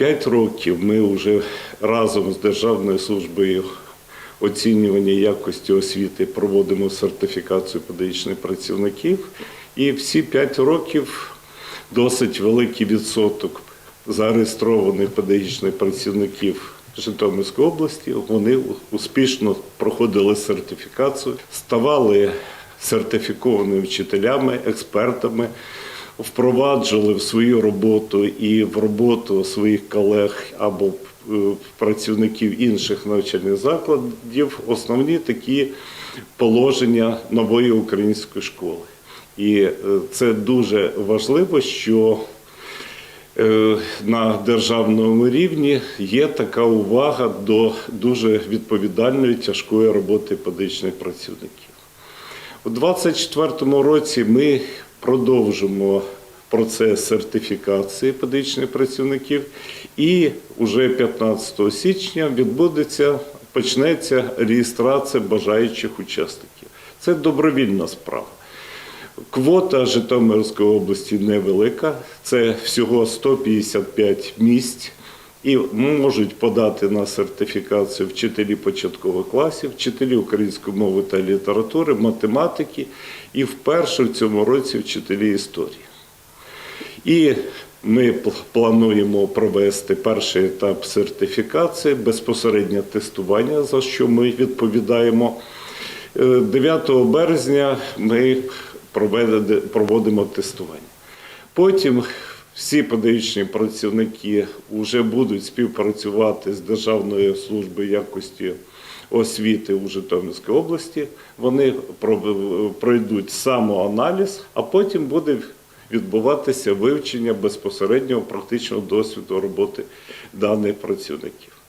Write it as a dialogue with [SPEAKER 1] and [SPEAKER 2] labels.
[SPEAKER 1] П'ять років ми вже разом з Державною службою оцінювання якості освіти проводимо сертифікацію педагогічних працівників. І всі п'ять років досить великий відсоток зареєстрованих педагогічних працівників Житомирської області. Вони успішно проходили сертифікацію, ставали сертифікованими вчителями, експертами, впроваджували в свою роботу і в роботу своїх колег або е, працівників інших навчальних закладів основні такі положення нової української школи. І е, це дуже важливо, що е, на державному рівні є така увага до дуже відповідальної тяжкої роботи педагогічних працівників. У 2024 році ми продовжимо процес сертифікації педагогічних працівників, і вже 15 січня відбудеться почнеться реєстрація бажаючих учасників. Це добровільна справа. Квота Житомирської області невелика, це всього 155 місць. І можуть подати на сертифікацію вчителі початкових класів, вчителі української мови та літератури, математики і вперше в цьому році вчителі історії. І ми плануємо провести перший етап сертифікації, безпосереднє тестування, за що ми відповідаємо. Е, 9 березня ми проводимо тестування. Потім всі педагогічні працівники вже будуть співпрацювати з Державною службою якості освіти у Житомирській області. Вони пройдуть самоаналіз, а потім буде відбуватися вивчення безпосереднього практичного досвіду роботи даних працівників.